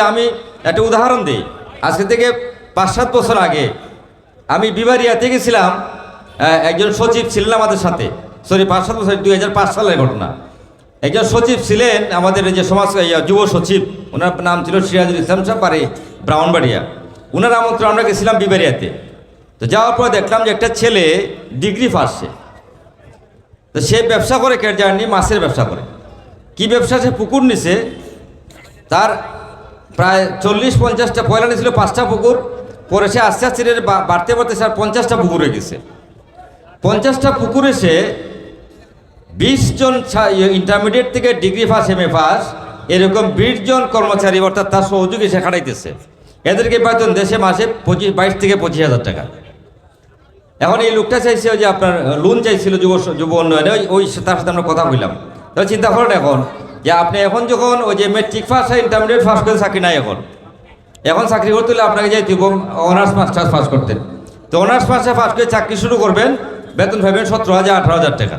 যে আমি একটা উদাহরণ দিই। আজকে থেকে পাঁচ সাত বছর আগে আমি বিবারিয়াতে গেছিলাম একজন সচিব ছিলেন আমাদের সাথে। সরি পাঁচ সাত বছর, দুই হাজার পাঁচ সালের ঘটনা। একজন সচিব ছিলেন আমাদের যে সমাজ যুব সচিব, ওনার নাম ছিল সিরাজুল ইসলাম সাহেব পারে ব্রাহ্মণবাড়িয়া। ওনার আমন্ত্রণ আমরা গেছিলাম বিবারিয়াতে তো যাওয়ার পর দেখলাম যে একটা ছেলে ডিগ্রি ফার্স্টে তো সে ব্যবসা করে কেট জার্নি, মাছের ব্যবসা করে। কি ব্যবসা সে? পুকুর নিছে। তার প্রায় চল্লিশ পঞ্চাশটা, পয়লা নিয়েছিল পাঁচটা পুকুর পরে সে আস্তে আস্তে বাড়তে বাড়তে স্যার পঞ্চাশটা পুকুরে গেছে। পঞ্চাশটা পুকুরে সে বিশ জন ইন্টারমিডিয়েট থেকে degree first M A pass এরকম বিশ জন কর্মচারী অর্থাৎ তার সহযোগী সে খাটাইতেছে। এদেরকে বেতন দেশে মাসে পঁচিশ বাইশ থেকে পঁচিশ হাজার টাকা। এখন এই লোকটা চাইছে যে আপনার লোন চাইছিল যুব যুব উন্নয়নে, ওই ওই তার সাথে আমরা কথা বললাম। তাহলে চিন্তা করেন এখন যে আপনি এখন যখন ওই যে মেট্রিক পাস আর ইন্টারমিডিয়েট পাস করে চাকরি নাই এখন। এখন চাকরি করতে হলে আপনাকে যাই দিব অনার্স মাস্টার্স পাস করতেন তো অনার্স মাস্টার পাস করে চাকরি শুরু করবেন, বেতন পাবেন সতেরো হাজার, আঠারো হাজার টাকা।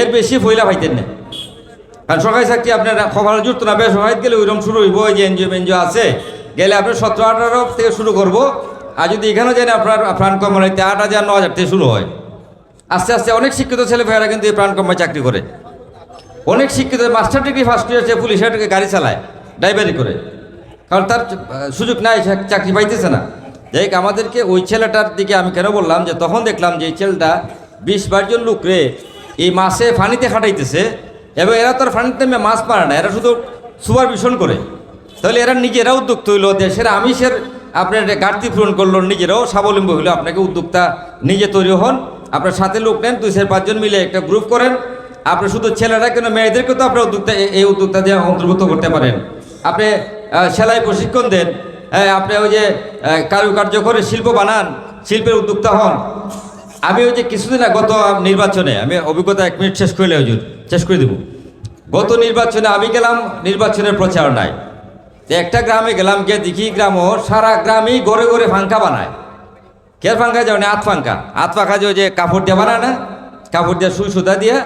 এর বেশি ফইলা পাইতেন না। কারণ সরকারি চাকরি আপনার খবর জুড়তো না, বেশ বেসরকারি গেলে ওইরকম শুরু হইব, ওই যে এনজিও এনজিও আছে। গেলে আপনার সতেরো, আঠারো থেকে শুরু করব, আর যদি এখানেও যান, আপনার প্রাণ কোম্পানিতে আট হাজার ন হাজার থেকে শুরু হয়। আস্তে আস্তে অনেক শিক্ষিত ছেলে ভাইয়েরা কিন্তু এই প্রাণ কোম্পানি চাকরি করে। অনেক শিক্ষিত master degree first year police পুলিশের গাড়ি চালায়, ড্রাইভারি করে। কারণ তার সুযোগ নাই চাকরি পাইতেছে না। যাই আমাদেরকে ওই ছেলেটার দিকে আমি কেন বললাম যে, তখন দেখলাম যে এই ছেলেটা বিশ বাইশজন লোক রে, এই মাসে ফানিতে খাটাইতেছে, এবং এরা তো আর ফানিতে নেমে মাছ মারে না, এরা শুধু সুপারভিশন করে। তাহলে এরা নিজেরা উদ্যোগ হইল দেশের আমিষের আপনার ঘাটতি পূরণ করল, নিজেরাও স্বাবলম্বী হইল, আপনাকে উদ্যোক্তা নিজে তৈরি হন। আপনার সাথে লোক নেন, দুই চার পাঁচজন মিলে একটা গ্রুপ করেন আপনি শুধু ছেলেরা কেন মেয়েদেরকে তো আপনার উদ্যোক্তা এই উদ্যোক্তা দিয়ে অন্তর্ভুক্ত করতে পারেন। আপনি সেলাই প্রশিক্ষণ দেন হ্যাঁ, আপনি ওই যে কারুকার্য করে শিল্প বানান শিল্পের উদ্যোক্তা হন। আমি ওই যে কিছুদিন গত নির্বাচনে আমি অভিজ্ঞতা এক মিনিট শেষ করলে হুজুর শেষ করে দেবো। গত নির্বাচনে আমি গেলাম নির্বাচনের প্রচারণায় একটা গ্রামে গেলাম গিয়ে দেখি গ্রামও সারা গ্রামেই ঘরে ঘরে ফাঙ্কা বানায়। কে ফাঙ্কা যাও না আত ফাঙ্কা। আত ফাঁকা যে ওই যে কাপড় দিয়ে বানায় না কাপড় দিয়ে সুই সুতা দিয়ে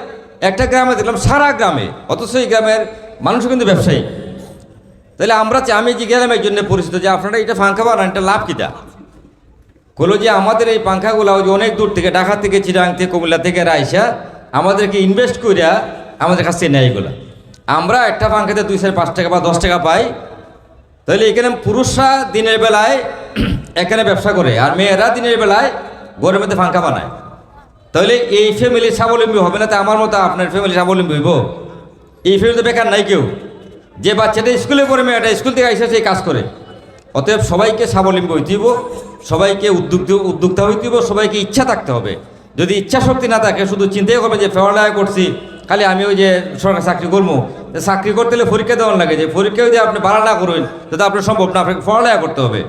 একটা গ্রামে দেখলাম সারা গ্রামে, অথচ এই গ্রামের মানুষ কিন্তু ব্যবসায়ী। তাহলে আমরা আমি যে গেলাম এই জন্য পরিচিত যে আপনারা এটা ফাঙ্কা বানান, এটা লাভ কিটা বলো যে আমাদের এই পাঙ্খাগুলো যে অনেক দূর থেকে, ঢাকা থেকে, চিরাং থেকে, কুমিল্লা থেকে রাইসা আমাদেরকে ইনভেস্ট করিয়া আমাদের কাছ থেকে নেয় এগুলো। আমরা একটা পাঙ্খাতে দুই চার পাঁচ টাকা বা দশ টাকা পাই। তাহলে এখানে পুরুষরা দিনের বেলায় এখানে ব্যবসা করে, আর মেয়েরা দিনের বেলায় মধ্যে ফাঙ্কা বানায়। তাহলে এই ফ্যামিলি স্বাবলম্বী হবে না, তা আমার মতো আপনার ফ্যামিলি স্বাবলম্বী হইব? এই ফ্যামিলিতে বেকার, নাই কেউ। যে বাচ্চাটা স্কুলে পড়ে, মেয়েটা স্কুল থেকে এসে সেই কাজ করে। অতএব সবাইকে স্বাবলম্বী হইতে হইব, সবাইকে উদ্যোগ উদ্যোক্তা হইতে হইব, সবাইকে ইচ্ছা থাকতে হবে। যদি ইচ্ছা শক্তি না থাকে, শুধু চিন্তাই করবে যে পড়ালেখা করছি, খালি আমি ওই যে সরকার চাকরি করব। চাকরি করতে হলে পরীক্ষা দেওয়ার লাগে, যে পরীক্ষা যদি আপনি বাড়া না করবেন তো আপনার সম্ভব না, আপনাকে পড়ালেখা করতে হবে।